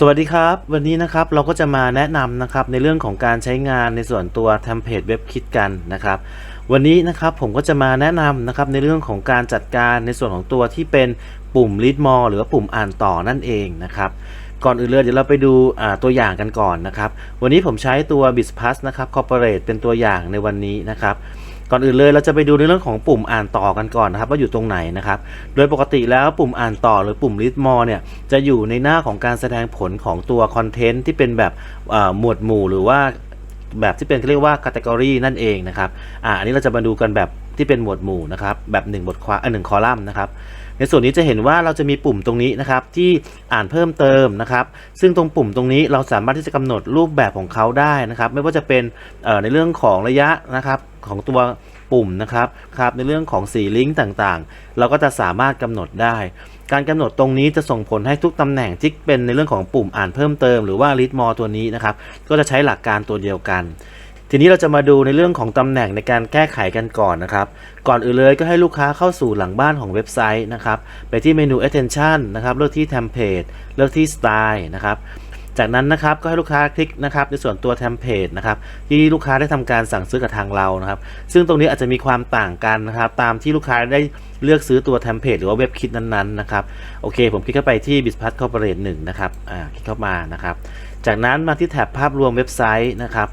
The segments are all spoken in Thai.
สวัสดีครับ วันนี้นะครับเราก็จะมาแนะนำนะครับในเรื่องของการใช้งานในส่วนตัวเทมเพลตเว็บคิดกันนะครับวันนี้นะครับผมก็จะมาแนะนำนะครับในเรื่องของการจัดการในส่วนของตัวที่เป็นปุ่ม read more หรือว่าปุ่มอ่านต่อนั่นเองนะครับก่อนอื่นเลยเดี๋ยวเราไปดูตัวอย่างกันก่อนนะครับวันนี้ผมใช้ตัว b i z p a s นะครับ Corporate เป็นตัวอย่างในวันนี้นะครับ ก่อนอื่นเลยเราจะไปดูในเรื่องของปุ่มอ่านต่อกันก่อนนะครับว่าอยู่ตรงไหนนะครับ โดยปกติแล้วปุ่มอ่านต่อหรือปุ่ม read more เนี่ยจะอยู่ในหน้าของการแสดงผลของตัวคอนเทนต์ที่เป็นแบบหมวดหมู่หรือว่าแบบที่เป็นเขาเรียกว่า category นั่นเองนะครับอ่าอันนี้เราจะมาดูกันแบบที่เป็นหมวดหมู่นะครับแบบ1บทความอ่าหนึ่งคอลัมน์นะครับในส่วนนี้จะเห็นว่าเราจะมีปุ่มตรงนี้นะครับที่อ่านเพิ่มเติมนะครับ ซึ่งตรงปุ่มตรงนี้เราสามารถที่จะกำหนดรูปแบบของเขาได้นะครับ ไม่ว่าจะเป็นในเรื่องของระยะนะครับ ของตัวปุ่มนะครับครับ ในเรื่องของสีลิงก์ต่างๆ เราก็จะสามารถกำหนดได้ การกำหนดตรงนี้จะส่งผลให้ทุกตำแหน่งที่เป็นในเรื่องของปุ่มอ่านเพิ่มเติมหรือว่า read more ตัวนี้นะครับ ก็จะใช้หลักการตัวเดียวกัน ทีนี้เราจะมาดูในเรื่องของตำแหน่งในการแก้ไขกันก่อนนะครับ ก่อนอื่นเลยก็ให้ลูกค้าเข้าสู่หลังบ้านของเว็บไซต์นะครับ ไปที่เมนู attention นะครับ เลือกที่ template เลือกที่ style นะครับ จากนั้นนะครับก็ให้ลูกค้าคลิกนะครับในส่วนตัว template นะครับที่ลูกค้าได้ทำการสั่งซื้อกับทางเรานะครับ ซึ่งตรงนี้อาจจะมีความต่างกันนะครับตามที่ลูกค้าได้เลือกซื้อตัว template หรือว่าเว็บคิดนั้นๆนะครับโอเค ผมคลิกเข้าไปที่ b i z p a s Corporate 1นะครับอ่าคลิกเข้ามานะครับ จากนั้นมาที่แท็บภาพรวมเว็บไซต์นะครับ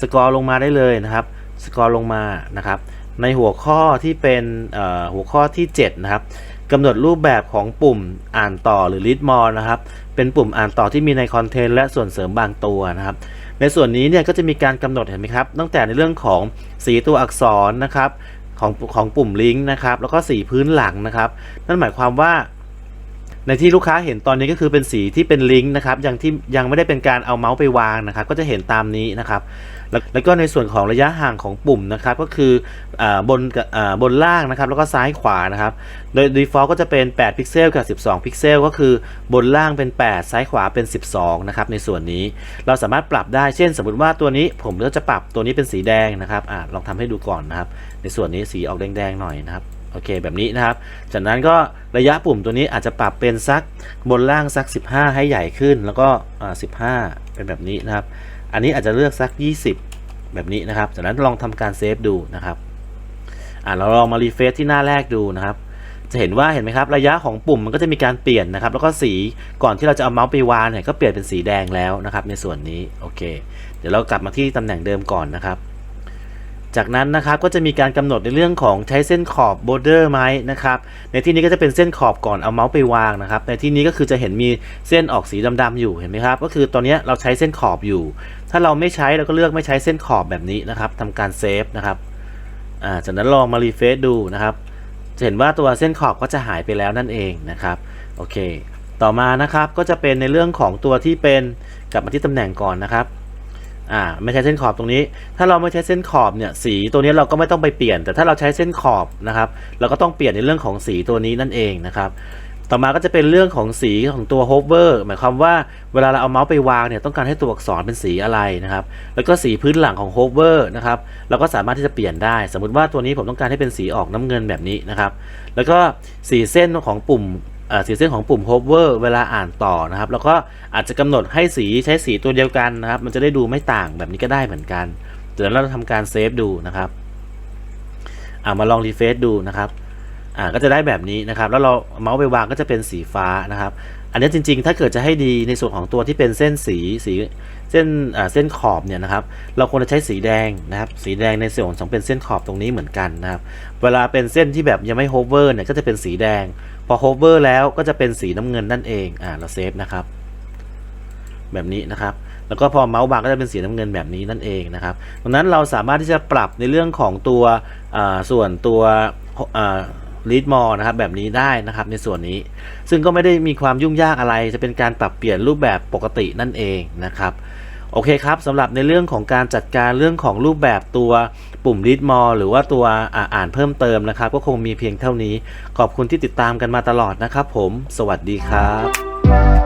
สกอร์ลงมาได้เลยนะครับสกอร์ลงมานะครับในหัวข้อที่เป็นเอ่อหัวข้อที่7นะครับ กำหนดรูปแบบของปุ่มอ่านต่อหรือ read more นะครับ เป็นปุ่มอ่านต่อที่มีในคอนเทนต์และส่วนเสริมบางตัวนะครับ ในส่วนนี้เนี่ยก็จะมีการกำหนดเห็นไหมครับ ตั้งแต่ในเรื่องของสีตัวอักษรนะครับของของปุ่มลิงก์นะครับ แล้วก็สีพื้นหลังนะครับ นั่นหมายความว่า ในที่ลูกค้าเห็นตอนนี้ก็คือเป็นสีที่เป็นลิงก์นะครับยังที่ยังไม่ได้เป็นการเอาเมาส์ไปวางนะครับ ก็จะเห็นตามนี้นะครับ แล้วแล้วก็ในส่วนของระยะห่างของปุ่มนะครับ ก็คืออบนบอ่าบนล่างนะครับ แล้วก็ซ้ายขวานะครับ โดย default ก็จะเป็น 8 พิกเซลกับ 12 พิกเซลก็คือบนล่างเป็น 8 ซ้ายขวาเป็น 12 นะครับ ในส่วนนี้เราสามารถปรับได้เช่น สมมติว่าตัวนี้ผมก็จะปรับตัวนี้เป็นสีแดงนะครับอลองทำให้ดูก่อนนะครับ ในส่วนนี้สีออกแดงๆหน่อยนะครับ อเคแบบนี้นะครับ จากนั้นก็ระยะปุ่มตัวนี้อาจจะปรับเป็นสักบนล่างสัก 15 ให้ใหญ่ขึ้น แล้วก็15 เป็นแบบนี้นะครับ อันนี้อาจจะเลือกสัก 20 แบบนี้นะครับ จากนั้นลองทำการเซฟดูนะครับอ่าเราลองมารีเฟซที่หน้าแรกดูนะครับ จะเห็นว่าเห็นไหมครับ ระยะของปุ่มมันก็จะมีการเปลี่ยนนะครับ แล้วก็สีก่อนที่เราจะเอาเมาส์ไปวางเนี่ยก็เปลี่ยนเป็นสีแดงแล้วนะครับ ในส่วนนี้โอเค เดี๋ยวเรากลับมาที่ตำแหน่งเดิมก่อนนะครับ จากนั้นนะครับก็จะมีการกำหนดในเรื่องของใช้เส้นขอบ border ไหมนะครับในที่นี้ก็จะเป็นเส้นขอบก่อนเอาเมาส์ไปวางนะครับในที่นี้ก็คือจะเห็นมีเส้นออกสีดำๆอยู่เห็นไหมครับก็คือตอนนี้เราใช้เส้นขอบอยู่ ถ้าเราไม่ใช้เราก็เลือกไม่ใช้เส้นขอบแบบนี้นะครับทำการเซฟนะครับอ่าจากนั้นลองมารีเฟซดูนะครับจะเห็นว่าตัวเส้นขอบก็จะหายไปแล้วนั่นเองนะครับโอเค ต่อมานะครับก็จะเป็นในเรื่องของตัวที่เป็นกลับมาที่ตำแหน่งก่อนนะครับ อ่าไม่ใช้เส้นขอบตรงนี้ ถ้าเราไม่ใช้เส้นขอบเนี่ยสีตัวนี้เราก็ไม่ต้องไปเปลี่ยน แต่ถ้าเราใช้เส้นขอบนะครับเราก็ต้องเปลี่ยนในเรื่องของสีตัวนี้นั่นเองนะครับต่อมาก็จะเป็นเรื่องของสีของตัว hover หมายความว่าเวลาเราเอาเมาส์ไปวางเนี่ยต้องการให้ตัวอักษรเป็นสีอะไรนะครับ แล้วก็สีพื้นหลังของ hover นะครับเราก็สามารถที่จะเปลี่ยนได้ สมมุติว่าตัวนี้ผมต้องการให้เป็นสีออกน้ำเงินแบบนี้นะครับ แล้วก็สีเส้นของปุ่ม สีเส้นของปุ่ม hover เวลาอ่านต่อนะครับ แล้วก็อาจจะกำหนดให้สีใช้สีตัวเดียวกันนะครับ มันจะได้ดูไม่ต่างแบบนี้ก็ได้เหมือนกันเดี๋ยวเราทำการเซฟดูนะครับอ่ามาลองรีเฟซดูนะครับอ่าก็จะได้แบบนี้นะครับ แล้วเราเมาส์ไปวางก็จะเป็นสีฟ้านะครับ อันนี้จริง ๆ ถ้าเกิดจะให้ดีในส่วนของตัวที่เป็นเส้นสีสีเส้นอ่าเส้นขอบเนี่ยนะครับ เราควรจะใช้สีแดงนะครับ สีแดงในส่วนของเป็นเส้นขอบตรงนี้เหมือนกันนะครับ เวลาเป็นเส้นที่แบบยังไม่โฮเวอร์เนี่ยก็จะเป็นสีแดง พอโฮเวอร์แล้วก็จะเป็นสีน้ำเงินนั่นเองอ่าเราเซฟนะครับ แบบนี้นะครับ แล้วก็พอเมาส์บางก็จะเป็นสีน้ำเงินแบบนี้นั่นเองนะครับดังนั้นเราสามารถที่จะปรับในเรื่องของตัวอ่าส่วนตัวอ่า lead more นะครับแบบนี้ได้นะครับในส่วนนี้ ซึ่งก็ไม่ได้มีความยุ่งยากอะไรจะเป็นการปรับเปลี่ยนรูปแบบปกตินั่นเองนะครับ โอเคครับสำหรับในเรื่องของการจัดการเรื่องของรูปแบบตัวปุ่ม read more หรือว่าตัวอ่าอ่านเพิ่มเติมนะครับ ก็คงมีเพียงเท่านี้ ขอบคุณที่ติดตามกันมาตลอดนะครับผม สวัสดีครับ